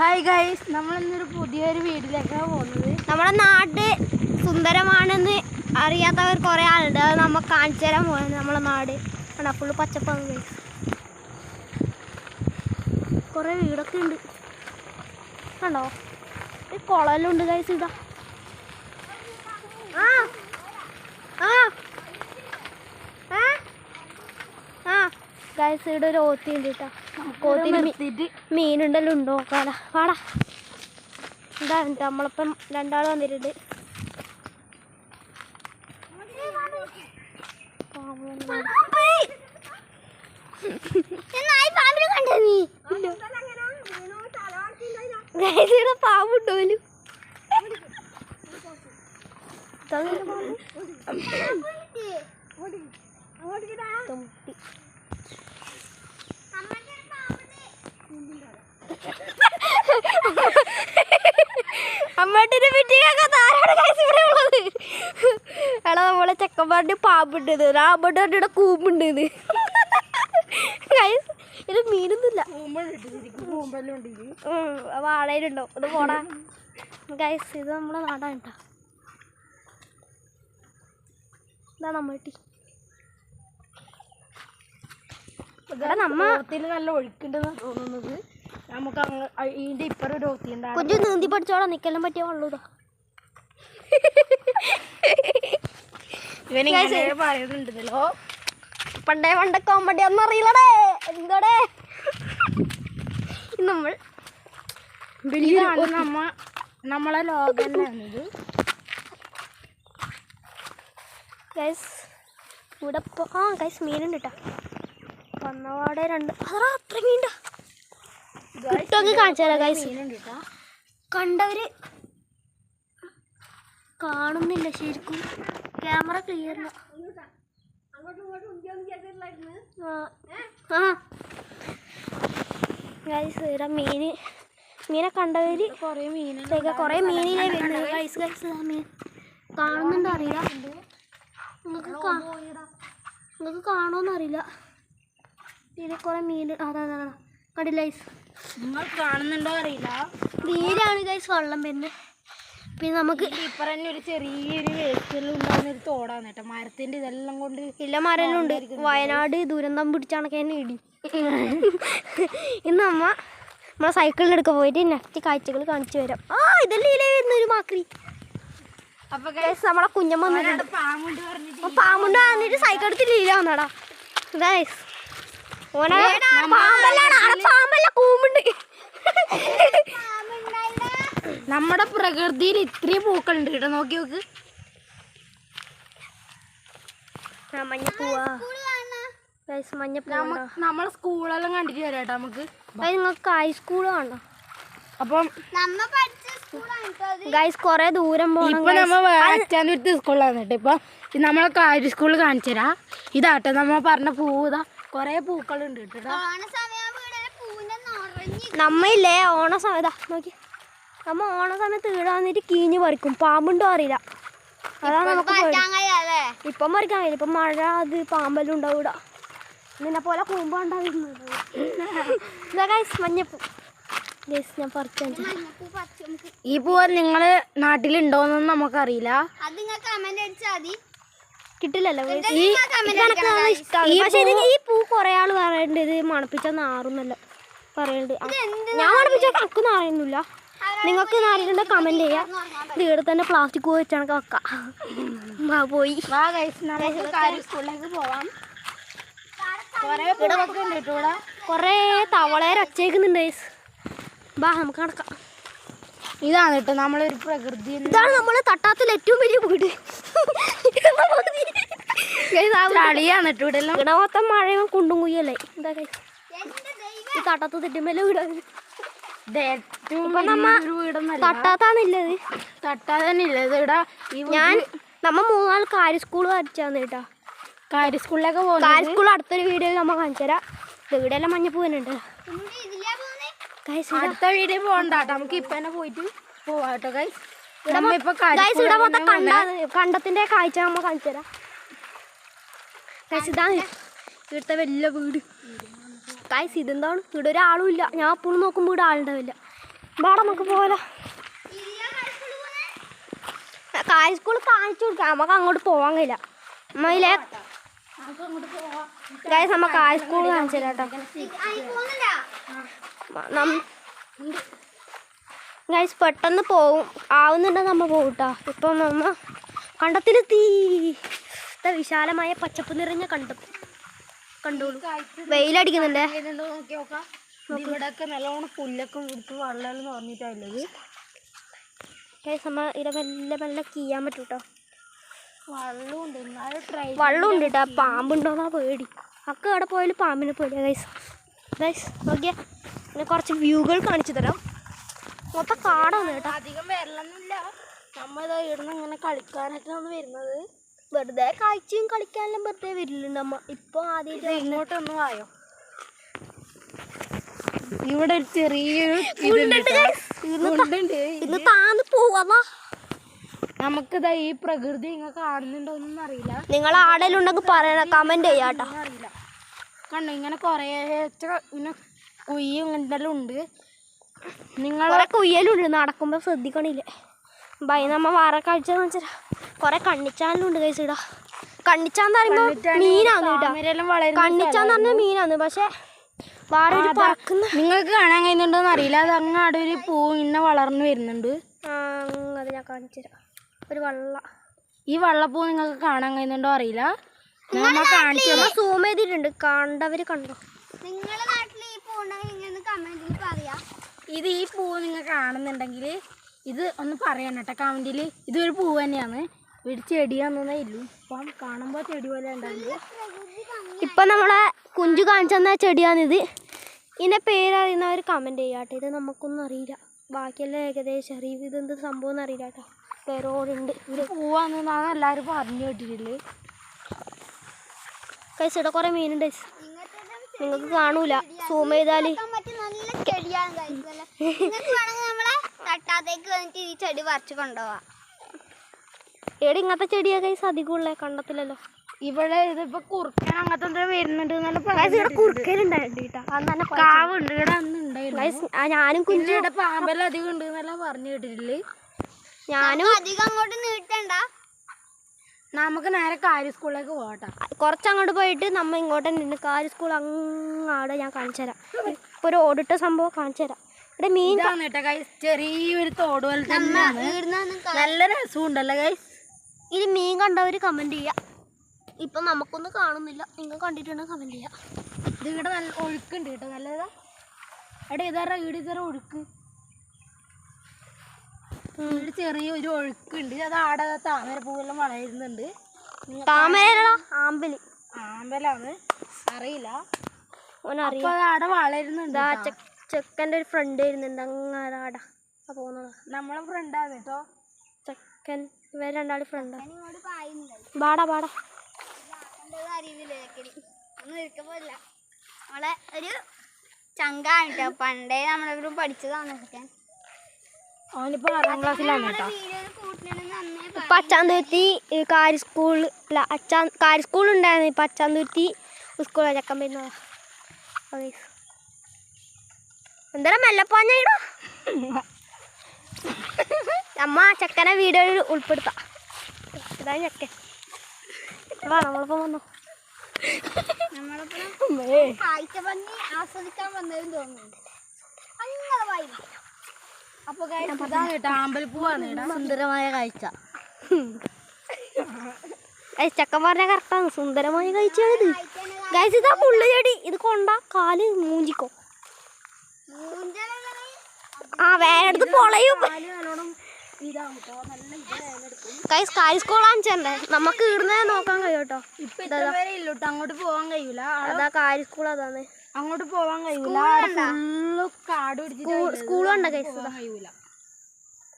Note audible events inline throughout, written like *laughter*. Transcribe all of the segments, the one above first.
Hi guys നമ്മൾ ഇന്നൊരു പുതിയൊരു വീട്ടിലേക്കാണ് പോകുന്നത്. നമ്മുടെ നാട് സുന്ദരമാണെന്ന് അറിയാത്തവർ കുറേ ആളുണ്ട്. അത് നമ്മൾ കാണിച്ചു തരാൻ പോകുന്നത് നമ്മളെ നാട്. കണ്ടാ ഫുള്ള് പച്ചപ്പാണ് ഗൈസ് കുറേ വീടൊക്കെ ഉണ്ട്. കണ്ടോ? ഈ കുളമെല്ലാം ഉണ്ട് ഗൈസ് ഇതാ. ആ ആ ആ ഗൈസ് ഇവിടെ ഒരു ഓത്തി ഉണ്ട് കേട്ടോ. മീനുണ്ടല്ലോ ഉണ്ടോ? നോക്കാല വാടാ. എന്താ നമ്മളിപ്പം രണ്ടാൾ വന്നിട്ടുണ്ട്. Guys, ഇവിടെ പാമ്പുണ്ടോ പോലും മുട്ടി അമ്മേട്ടിനെ പറ്റിയൊക്കെ താരാണ് എടാ നമ്മളെ ചെക്കന്മാരുടെ പാമ്പുണ്ട് ഇത്. ഇവിടെ കൂമ്പുണ്ട് ഇത്. ഇത് മീനൊന്നുമില്ല. വാടയിലുണ്ടോ ഇത് പോടാ. ഗൈസ് ഇത് നമ്മളെ നാടാണ് കേട്ടോ. ഇതാ നമ്മട്ടി നമ്മ നല്ല ഒഴുക്കുണ്ടെന്ന് തോന്നുന്നത്. നമുക്ക് ഇതിന്റെ ഇപ്പറ ഒരു ഓത്തി ഉണ്ടാകും കൊഞ്ചു നീന്തി പഠിച്ചോളാം നിക്കെല്ലാം പറ്റിയ വെള്ളൂതാ ഇവനിങ്ങനെ പറയുന്നുണ്ടല്ലോ. പണ്ടേ പണ്ട കോമഡി ഒന്നും അറിയില്ലടേ. എന്തോടെ? നമ്മൾ ഇതാണ് നമ്മ നമ്മളെ ലോകം തന്നത് ഗൈസ് ഇവിടെ ആ ഗൈസ് മീനുണ്ട് കേട്ടോ വന്നപാടെ രണ്ട് അതാ അത്ര മീനുണ്ട കിട്ടുമെങ്കിൽ കാണിച്ചു തരാം ഗൈസ് കണ്ടവര് കാണുന്നില്ല ശരിക്കും. ക്യാമറ ക്ലിയർ ഗൈസ് ഇവിടെ മീന്. മീനെ കണ്ടവര് കൊറേ മീനുണ്ട് കൊറേ മീനിലെ വരുന്നത്. ഗൈസ് ഗൈസ് മീൻ. കാണുന്നുണ്ടോ അറിയില്ല. നിങ്ങൾക്ക് നിങ്ങൾക്ക് കാണുമെന്നറിയില്ല. ഇതിൽ കുറെ മീൻ അതാ അതാ അതാ. കണ്ടില്ല ഗൈസ് നിങ്ങൾ കാണുന്നുണ്ടോ അറിയില്ല. നീരാണ് ഗൈസ് വെള്ളം പിന്നെ പിന്നെ നമുക്ക് ഇപ്പറന്നെ ഒരു ചെറിയൊരു വേസ്റ്റെല്ലാം തോടാന്ന് ഒരു തോടാണ് കേട്ടോ. മരത്തിന്റെ ഇതെല്ലാം കൊണ്ട് ഇല്ല മരം ഉണ്ട് വയനാട് ദുരന്തം പിടിച്ചാണൊക്കെ തന്നെ ഇടി. ഇന്ന് അമ്മ നമ്മളെ സൈക്കിളിനെടുക്ക പോയിട്ട് നെക്സ്റ്റ് കാഴ്ചകൾ കാണിച്ചു വരാം ആ ഇതല്ലേ ഇല്ലേ വരുന്ന ഒരു മാക്രി. അപ്പൊ നമ്മളെ കുഞ്ഞമ്മ പാമുണ്ട് പാമ്പുണ്ട് പറഞ്ഞിട്ട് സൈക്കിൾ എടുത്തിട്ട് ലീല വന്നടാ ഗൈസ് ഓനെ പാമ്പല്ലാണ് ആടെ പാമ്പല്ല കൂമ്പുണ്ട് നമ്മുടെ പ്രകൃതിയിൽ ഇത്രയും പൂക്കളുണ്ട് കേട്ടോ നോക്കി നോക്ക്. മഞ്ഞപ്പൂവാ നമ്മളെ സ്കൂളെല്ലാം കണ്ടിട്ട് വരാം കേട്ടോ നമുക്ക്. നിങ്ങൾക്ക് ഹൈസ്കൂൾ കാണോ അപ്പം ഗൈസ് കൊറേ ദൂരം പോകണം സ്കൂളിലാണ് കേട്ടോ ഇപ്പൊ നമ്മളൊക്കെ നമ്മളെ കാര്യം സ്കൂളിൽ കാണിച്ചു തരാം ഇതാട്ടോ നമ്മ പറഞ്ഞ പൂവ് ഇതാ. കൊറേ പൂക്കളുണ്ട് കേട്ടോ. നമ്മയില്ലേ ഓണ സമയത്താ നോക്കി. നമ്മ ഓണ സമയത്ത് ഈട വന്നിട്ട് കീഞ്ഞ് പറിക്കും. പാമ്പുണ്ടോ അറിയില്ല. അതാണ് നമുക്ക്. ഇപ്പം പറിക്കാൻ കഴിയില്ല. ഇപ്പം മഴ അത് പാമ്പെല്ലാം ഉണ്ടാവും ഇവിടെ നിന്നെ പോലെ കൂമ്പ ഉണ്ടാവുന്നത് മഞ്ഞപ്പൂ. ഞാൻ പറിക്കാൻ ഈ പൂവ് നിങ്ങൾ നാട്ടിലുണ്ടോന്നൊന്നും നമുക്കറിയില്ല. കിട്ടില്ലല്ലോ guys. ഈ കണക്കാണ് ഇഷ്ടമാണ്. ഈ പൂ കുറെ ആൾ പറയുന്നുണ്ട് ഇത് മണപ്പിച്ച നാറുന്നല്ല. പറയുന്നുണ്ട് ഞാൻ മണപ്പിച്ച കണക്കൊന്നും നാറുന്നില്ല നിങ്ങൾക്ക് നാറിയിട്ടുണ്ടെ കമന്റ് ചെയ്യാം. വീട് ഇവിടെ തന്നെ പ്ലാസ്റ്റിക് വെച്ചാണ് വെക്കാം. പോയി. പോവാം. കൊറേ തവളേരെ ഒച്ചേക്കുന്നുണ്ട് ബാ വാ നമുക്ക് നടക്കാം ഇതാണ് കേട്ടോ നമ്മളൊരു പ്രകൃതി ഇതാണ് നമ്മൾ തട്ടാത്തിൽ ഏറ്റവും വലിയ വീട്. *laughs* ചളിയാണ് ഇവിടെ ഇവിടെ മൊത്തം മഴയും കുണ്ടും കുയ്യല്ലേ എന്താ? ഈ തട്ടാത്ത വീടൊന്നല്ല. തന്നെ ഇല്ല ഇത്. ഇവിടെ ഞാൻ നമ്മ മൂന്നാൾ കാര്യ സ്കൂൾ വരച്ചാന്ന് കേട്ടാ. കാര്യ സ്കൂളിലൊക്കെ പോകും കാര്യ സ്കൂൾ അടുത്തൊരു വീഡിയോയിൽ നമ്മ കാണിച്ചു തരാം ഇവിടെയെല്ലാം മഞ്ഞപ്പൂവനുണ്ട് ഗൈസ് അടുത്ത വീഡിയോ പോകണ്ട നമുക്ക് ഇപ്പൊ തന്നെ പോയിട്ട് പോവാട്ടോ കൈസ് ഇവിടെ മൊത്തം കണ്ട കണ്ടത്തിന്റെ കാഴ്ച നമ്മ കാണിച്ചു തരാം ഇവിടുത്തെ വലിയ വീട്. ഗൈസ് ഇതെന്താണ്? ഇവിടെ ഒരാളും ഇല്ല. ഞാൻ എപ്പോഴും നോക്കുമ്പോൾ ഇവിടെ ആളുണ്ടാവില്ല വാടാ നമുക്ക് പോകാലോ കായ് സ്കൂൾ കാണിച്ചു കൊടുക്കാം. നമുക്ക് അങ്ങോട്ട് പോവാൻ കഴിയില്ല. അമ്മയിലെ ഗൈസ് നമ്മ കായ് സ്കൂൾ കാണിച്ചു കേട്ടോ. ഗൈസ് പെട്ടെന്ന് പോവും. ആവുന്നുണ്ടെങ്കിൽ നമ്മൾ പോകട്ടോ കേട്ടോ. ഇപ്പം നമ്മ കണ്ടത്തിലെത്തി ഇതാ വിശാലമായ പച്ചപ്പ് നിറഞ്ഞ കണ്ടു. കണ്ടോളൂ. വെയിലടിക്കുന്നുണ്ടേ. ഇവിടെയൊക്കെ നല്ലോണം പുല്ലൊക്കെ കൊടുത്ത് വെള്ളം നിറഞ്ഞിട്ടുള്ളത് ഗൈസ് നമ്മ ഇവിടെ മെല്ലെ മെല്ലെ കീയാൻ പറ്റും കേട്ടോ വെള്ളമുണ്ട് എന്നാലും ട്രൈ വെള്ളമുണ്ട് കേട്ടോ പാമ്പുണ്ടോന്നാ പേടി. അക്ക അവിടെ പോയാലും പാമ്പിനെ പേടിയാ ഗൈസ് ഗൈസ് നോക്കിയാ. പിന്നെ കുറച്ച് വ്യൂകൾ കാണിച്ചു തരാം. മൊത്തം കാടാണ് കേട്ടോ. അധികം വരലൊന്നുമില്ല നമ്മ ഇതാ ഇവിടുന്ന് ഇങ്ങനെ കളിക്കാനൊക്കെയാണ് വരുന്നത്. വെറുതെ കാഴ്ചയും കളിക്കാനെല്ലാം വെറുതെ വരില്ലുണ്ട് അമ്മ. ഇപ്പൊ ആദ്യമായിട്ട് ഇങ്ങോട്ടൊന്നും ആയോ ഇവിടെ ഒരു ചെറിയൊരു ഇന്ന് താന്ന് പോവാ നമുക്കിതാ ഈ പ്രകൃതി ഇങ്ങനെ ഒന്നും അറിയില്ല. നിങ്ങൾ ആടലുണ്ടെങ്കിൽ പറയണ കമന്റ് ചെയ്യാട്ടോ അറിയില്ല. കണ്ടോ ഇങ്ങനെ കുറേ ഇങ്ങനെ കുയ്യും ഇങ്ങനെ ഉണ്ട്. നിങ്ങളെ കുയ്യലുണ്ട് നടക്കുമ്പോ ശ്രദ്ധിക്കണില്ലേ. ഭയ നമ്മ വേറെ കാഴ്ച വെച്ചാൽ കുറെ കണ്ണിച്ചാലുണ്ട് കൈസ് ഇടാ. കണ്ണിച്ചാന്ന് പറയുമ്പോ മീനാണ് കേട്ടോ കണ്ണിച്ചാന്ന് പറഞ്ഞ മീനാണ് പക്ഷെ വേറെ ഒരു പറക്കുന്ന നിങ്ങൾക്ക് കാണാൻ കഴിയുന്നുണ്ടോന്ന് അറിയില്ല. അത് അങ്ങാടെ ഒരു പൂ ഇങ്ങനെ വളർന്നു വരുന്നുണ്ട്. ആ, അത് ഞാൻ കാണിച്ചു തരാം ഒരു വള്ള. ഈ വള്ളപ്പൂ നിങ്ങൾക്ക് കാണാൻ കഴിയുന്നുണ്ടോ അറിയില്ല. നമ്മ കാണിച്ചു. സൂം ചെയ്തിട്ടുണ്ട്. കണ്ടവര് കണ്ടോ? നിങ്ങളുടെ നാട്ടിൽ ഈ പൂ ഉണ്ടെങ്കിൽ കമന്റിൽ പറയാ. ഇത് ഈ പൂ നിങ്ങൾ കാണുന്നുണ്ടെങ്കിൽ ഇത് ഒന്ന് പറയണം കേട്ടോ. കമന്റിൽ ഇതൊരു പൂ തന്നെയാണ്. ഒരു ചെടിയാണെന്നേ ഇല്ലു അപ്പം കാണുമ്പോൾ ചെടി പോലെ ഉണ്ടാവില്ല ഇപ്പൊ നമ്മളെ കുഞ്ചു കാണിച്ചു തന്ന ചെടിയാണിത്. ഇതിന്റെ പേരറിയുന്നവർ കമന്റ് ചെയ്യാട്ടോ ഇത് നമുക്കൊന്നും അറിയില്ല. ബാക്കിയെല്ലാം ഏകദേശം അറിയും. ഇതെന്ത് സംഭവം എന്ന് അറിയില്ല കേട്ടോ. പേരോടുണ്ട്. ഇത് പൂവാണെന്നാണ് എല്ലാവരും പറഞ്ഞു കേട്ടിട്ടില്ലേ? കൈസ് ഇവിടെ കുറേ മീനുണ്ട്. നിങ്ങൾക്ക് കാണൂല. സൂം ചെയ്താൽ ചെടിയാണ് തട്ടാത്തേക്ക് വന്നിട്ട് ഈ ചെടി പറിച്ച് കൊണ്ടുപോവാം. എടി ഇങ്ങനത്തെ ചെടിയാ കൈസ് അധികമുള്ള കണ്ടത്തില്ലല്ലോ. ഇവിടെ ഇതിപ്പോ കുറുക്കൻ അങ്ങനത്തെ എന്തോ വരുന്നുണ്ട് ഇവിടെ കാവുണ്ട് ഞാനും കുഞ്ഞു പാമ്പല്ല ഇവിടെ പാമ്പെല്ലാം അധികം ഉണ്ട് എന്നല്ല പറഞ്ഞു കേട്ടിട്ടില്ലേ? ഞാനും അധികം അങ്ങോട്ട് നീട്ടണ്ട. നമുക്ക് നേരെ കാര്യ സ്കൂളിലേക്ക് പോകട്ടെ. കുറച്ചങ്ങോട്ട് പോയിട്ട് നമ്മ ഇങ്ങോട്ട് നിന്ന് കാര്യ സ്കൂൾ അങ്ങാടെ ഞാൻ കാണിച്ചു തരാം ഇപ്പൊ ഒരു ഓടിട്ട സംഭവം കാണിച്ചു തരാം ഇവിടെ മീൻ ഇതാണ് കേട്ടോ ഗൈസ് ചെറിയൊരു തോട് പോലെ തന്നെയാണ്. നല്ല രസമുണ്ടല്ലോ ഗൈസ് ഇത് മീൻ കണ്ടവർ കമന്റ് ചെയ്യാം. ഇപ്പൊ നമുക്കൊന്നും കാണുന്നില്ല. നിങ്ങൾ കണ്ടിട്ടുണ്ടെങ്കിൽ കമന്റ് ചെയ്യാം. ഇത് ഇവിടെ നല്ല ഒഴുക്കുണ്ട് കേട്ടോ. നല്ലതാ. എടാ ഇതാരാ ഇവിടെ ഇതാരാ ഒഴുക്ക്. ഇവിടെ ചെറിയൊരു ഒഴുക്കുണ്ട്. അത് ആടെ താമര പൂവെല്ലാം വളരുന്നുണ്ട്. താമരടാ ആമ്പൽ. ആമ്പലാണ് അറിയില്ല. ആടെ വളരുന്നുണ്ട് ചെക്കന്റെ ഒരു ഫ്രണ്ട് വരുന്നുണ്ട് അങ്ങനെ ആടാ ആ പോകുന്നത് നമ്മളെ ഫ്രണ്ടാണ് കേട്ടോ ചെക്കൻ ഇവർ രണ്ടാളും ഫ്രണ്ടാ പാടാ പാടാ അറിയുന്നില്ല. ഒന്നും ഇരിക്കുമ്പോല്ല നമ്മളെ ഒരു ചങ്കാണ് കേട്ടോ പണ്ടേ നമ്മളെവരും പഠിച്ചതാണ് ഇതൊക്കെ അവനിപ്പോ ആറാം ക്ലാസ്സിലാണ് കേട്ടോ അച്ചാന്തുരുത്തി കാരി സ്കൂളിൽ അച്ചാ കാരി സ്കൂളുണ്ടായിരുന്നു ഇപ്പൊ അച്ചാന്തുരുത്തി സ്കൂളിൽ ചക്കം വരുന്നതാ എന്താ മെല്ലപ്പാഞ്ഞോ അമ്മ ചക്കനെ വീഡിയോയിൽ ഉൾപ്പെടുത്താം. ഇതാ ചക്കൻ. വാ നമ്മളിപ്പോ വന്നു. നമ്മളിപ്പം കാഴ്ച ഭംഗി ആസ്വദിക്കാൻ വന്നതെന്ന് തോന്നുന്നുണ്ട് അങ്ങനെ അപ്പൊ സുന്ദരമായ കാഴ്ച. ചെക്കൻ പറഞ്ഞ കറക്റ്റാണ് സുന്ദരമായ കഴിച്ചത് ഗൈസ് ഇതാ മുള്ളുചെടി ഇത് കൊണ്ട കാൽ മൂഞ്ചിക്കോ. ആ വേറെടുത്ത് പൊളയും. വേദനെടുക്കും കാരി സ്കൂൾ കാണിച്ചേ നമുക്ക് ഇടുന്ന നോക്കാൻ കഴിയും കേട്ടോ. ഇപ്പൊ ഇത്ര പേരെ ഇല്ല കേട്ടോ അങ്ങോട്ട് പോവാൻ കഴിയൂല. അതാ കാരി സ്കൂൾ അതാണ്. അങ്ങോട്ട് പോവാൻ കഴിയൂല. കാട് പോവാൻ കഴിയൂല.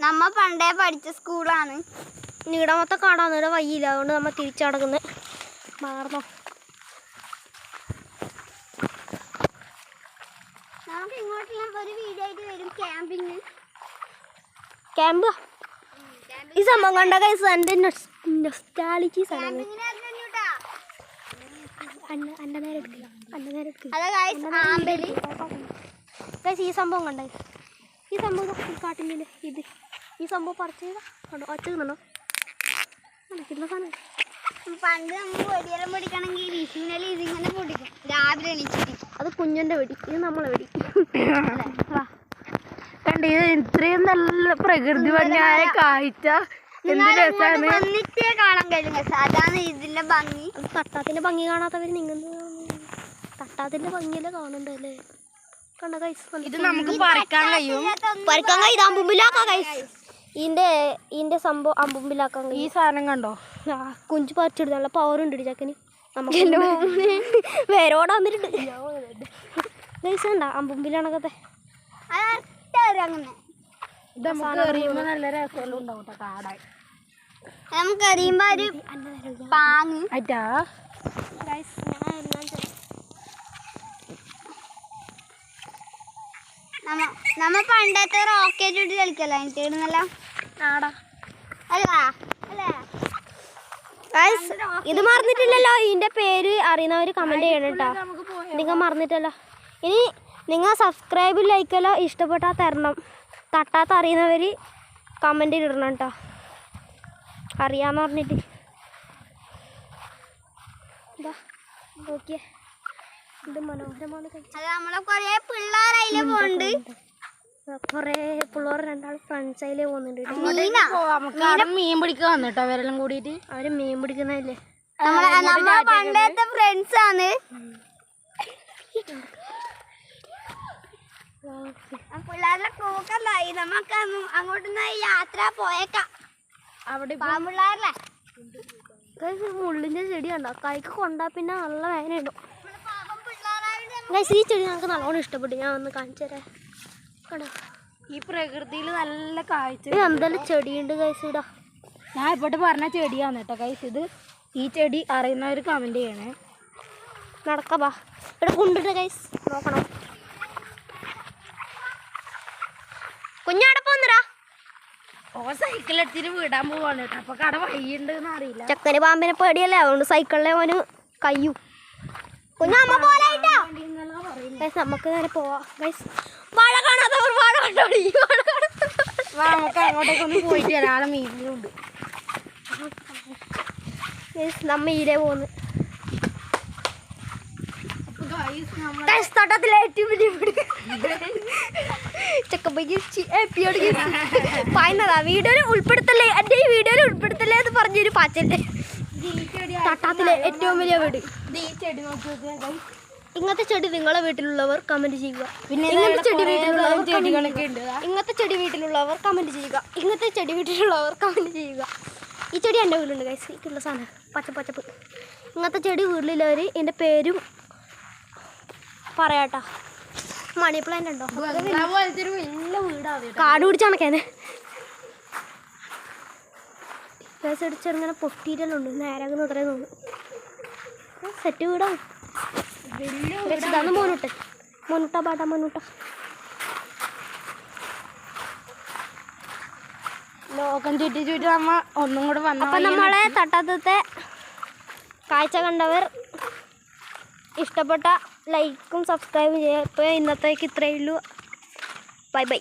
നമ്മ പണ്ടേ പഠിച്ച സ്കൂളാണ് ഇവിടെ മൊത്തം കാടാണ് ഇവിടെ വയ്യില്ല. അതുകൊണ്ട് നമ്മ തിരിച്ചടക്കുന്നത് മാറണോ. നമുക്ക് ഇങ്ങോട്ടെല്ലാം ഒരു വീഡിയോ ആയിട്ട് വരും. ക്യാമ്പിങ് ക്യാമ്പ് ഈ സംഭവം കണ്ട കൈസ് എന്റെ നൊസ്റ്റാലിറ്റി സാധനം അന്ന നേരെ എടുക്കില്ല അന്ന നേരെ എടുക്കില്ല ഈ സംഭവം കണ്ട? ഈ സംഭവം കാട്ടിന്റെ ഇത്. ഈ സംഭവം പറിച്ച് കണ്ടോ? ഒറ്റ നിന്നോ? നടക്കില്ല സാധനം. പണ്ട് നമ്മൾ വെടിയെല്ലാം പൊടിക്കണമെങ്കിൽ വിഷുവിനെല്ലാം ഇതിങ്ങനെ പൊടിക്കും. രാവിലെ എണീച്ചിട്ട് അത് കുഞ്ഞിന്റെ വെടി. ഇത് നമ്മളെ വെടി. കണ്ട ഇത് ഇത്രയും നല്ല പ്രകൃതി ഭംഗിയായ കാഴ്ച. എന്ത് രസമാണ് വന്നിട്ടേ കാണാൻ കഴിയും guys. അതാണ് ഇതിന്റെ ഭംഗി. തട്ടാത്തിന്റെ ഭംഗി കാണാത്തവർ നിങ്ങൾ തട്ടാത്തിന്റെ ഭംഗിയല്ലേ കാണണ്ടല്ലേ കണ്ട കൈസ് ഇത് നമുക്ക് പറിക്കാൻ കഴിയും. പറിക്കാൻ കഴിയും. അമ്പുമ്പിലാക്കാം കൈസ് ഇതിന്റെ ഇതിന്റെ സംഭവം അമ്പുമ്പിലാക്കാൻ ഈ സാധനം കണ്ടോ? ആ, കുഞ്ചു പറിച്ചിടുന്ന നല്ല പവർ ഉണ്ട് ചക്കന്. നമുക്ക് വേരോടെ വന്നിട്ടുണ്ട്. ഗൈസ് കണ്ട അങ്ങനെ ഇത് നമുക്ക് എറിയുമ്പോ നല്ല രസമെല്ലാം ഉണ്ടാവും ട്ടോ കാടായി. നമുക്ക് ഒരു പാങ്ങ്. ആയിട്ടാ? ഗൈസ്. നമ്മ നമ്മ പണ്ടത്തെ റോക്കറ്റ് ഇട്ട് കളിക്കല്ലോ എനിക്ക് ഇടുന്നല്ലോ ആടാ. അല്ല അല്ലേ. ഗൈസ് ഇത് മറന്നിട്ടില്ലല്ലോ. ഇതിന്റെ പേര് അറിയുന്നവര് കമന്റ് ചെയ്യണം കേട്ടോ. നിങ്ങൾ മറന്നിട്ടല്ലോ. ഇനി നിങ്ങൾ സബ്സ്ക്രൈബ് ലൈക്കല്ലോ ഇഷ്ടപ്പെട്ടാൽ തരണം. തട്ടാത്ത അറിയുന്നവർ കമന്റിൽ ഇടണം കേട്ടോ. അറിയാമെന്ന് പറഞ്ഞിട്ട്. എന്താ നോക്കിയേ. ഇത് മനോഹരമാണ് നമ്മളെ കൊറേ പിള്ളേർ അതിൽ പോണ്ട് കുറേ പിള്ളേർ രണ്ടാൾ ഫ്രണ്ട്സ് അതിലേ പോകുന്നുണ്ട് മീൻ പിടിക്കാൻ വന്നിട്ടോ അവരെല്ലാം കൂടിയിട്ട്? അവർ മീൻ പിടിക്കുന്നതല്ലേ. നമ്മളെ പണ്ടത്തെ ഫ്രണ്ട്സ് ആണ്. പിള്ളേരുടെ കൂക്കല്ലായി നമുക്ക് അങ്ങ് അങ്ങോട്ട് യാത്ര പോയേക്കാം. അവിടെ പാമ്പിള്ളേരല്ലേ? മുള്ളിന്റെ ചെടി ഉണ്ടോ കൈക്ക് കൊണ്ടാ പിന്നെ നല്ല വേദന ഗൈസ് ഈ ചെടി ഞങ്ങൾക്ക് നല്ലോണം ഇഷ്ടപ്പെട്ടു. ഞാൻ ഒന്ന് കാണിച്ചു തരാം. കണ്ടോ? ഈ പ്രകൃതിയിൽ നല്ല കാഴ്ച എന്തെല്ലാം ചെടിയുണ്ട് ഗൈസ് ഇടാ ഞാൻ ഇപ്പോട്ട് പറഞ്ഞ ചെടിയാണ് കേട്ടോ കൈസ് ഇത് ഈ ചെടി അറിയുന്നവർ കമന്റ് ചെയ്യണേ. നടക്കപ്പാ ഇവിടെ കൊണ്ടിട്ട് കൈസ് നോക്കണം. കുഞ്ഞാടെ ഓ സൈക്കിൾ എടുത്തിട്ട് വിടാൻ പോവാണ് കേട്ടോ. അപ്പൊ കട വഴിയുണ്ട് അറിയില്ല. ചക്കന് പാമ്പിനെ പേടിയല്ലേ? അതുകൊണ്ട് സൈക്കിളിലെ അവന് കയ്യൂ. കുഞ്ഞമ്മ പോലായിട്ടോ ഗൈസ് നമുക്ക് നേരെ പോവാം. ഗൈസ് വാഴ കാണാത്തവർ വാഴ കണ്ടോളി വാഴ വാ, നമുക്ക് അങ്ങോട്ടേക്കൊന്ന് പോയിട്ട് മീനിലുണ്ട് നമ്മ പോന്ന്. തട്ടത്തിലെ ഏറ്റവും വലിയ ചക്കപ്പയ്ക്ക് പറയുന്നതാ വീഡിയോയിൽ ഉൾപ്പെടുത്തല്ലേ? എന്റെ ഈ വീഡിയോയിൽ ഉൾപ്പെടുത്തല്ലേ എന്ന് പറഞ്ഞൊരു ചെടി തട്ടാത്തിലെ ഏറ്റവും വലിയ വീട്. ഇങ്ങനത്തെ ചെടി നിങ്ങളെ വീട്ടിലുള്ളവർ കമന്റ് ചെയ്യുക. ഇങ്ങനത്തെ ചെടി വീട്ടിലുള്ളവർ. ഇങ്ങനത്തെ ചെടി വീട്ടിലുള്ളവർ കമന്റ് ചെയ്യുക. ഇങ്ങനത്തെ ചെടി വീട്ടിലുള്ളവർ കമന്റ് ചെയ്യുക. ഈ ചെടി എന്റെ വീട്ടിലുണ്ട് ഗൈസ് ഇക്കുള്ള സാധനം. പച്ച പച്ചപ്പ് ഇങ്ങനത്തെ ചെടി വീട്ടിലുള്ളവർ എന്റെ പേരും പറയാട്ടാ മണി പ്ലാന്റ് ഉണ്ടോ? ബംഗ്ലാവ് പോലത്തെ ഒരു വലിയ വീടാണ് കേട്ടോ. കാട് പിടിച്ചണക്കേനെ ഗ്യാസ് അടിച്ചിങ്ങനെ നേരാകുന്ന അത്രേ തോന്നുന്നു. സെറ്റ് വീടാണ്. ഇതാണ് മോനുട്ട മോനുട്ട പാട്ടാ മോനുട്ട. ലോകം ചുറ്റി ചുറ്റി നമ്മ ഒന്നും കൂടെ വന്നു അപ്പം നമ്മളെ തട്ടത്തത്തെ കാഴ്ച കണ്ടവർ ഇഷ്ടപ്പെട്ട ലൈക്കും സബ്സ്ക്രൈബും ചെയ്യുക ഇപ്പോൾ ഇന്നത്തേക്ക് ഇത്രയേ ഉള്ളൂ. Bye bye.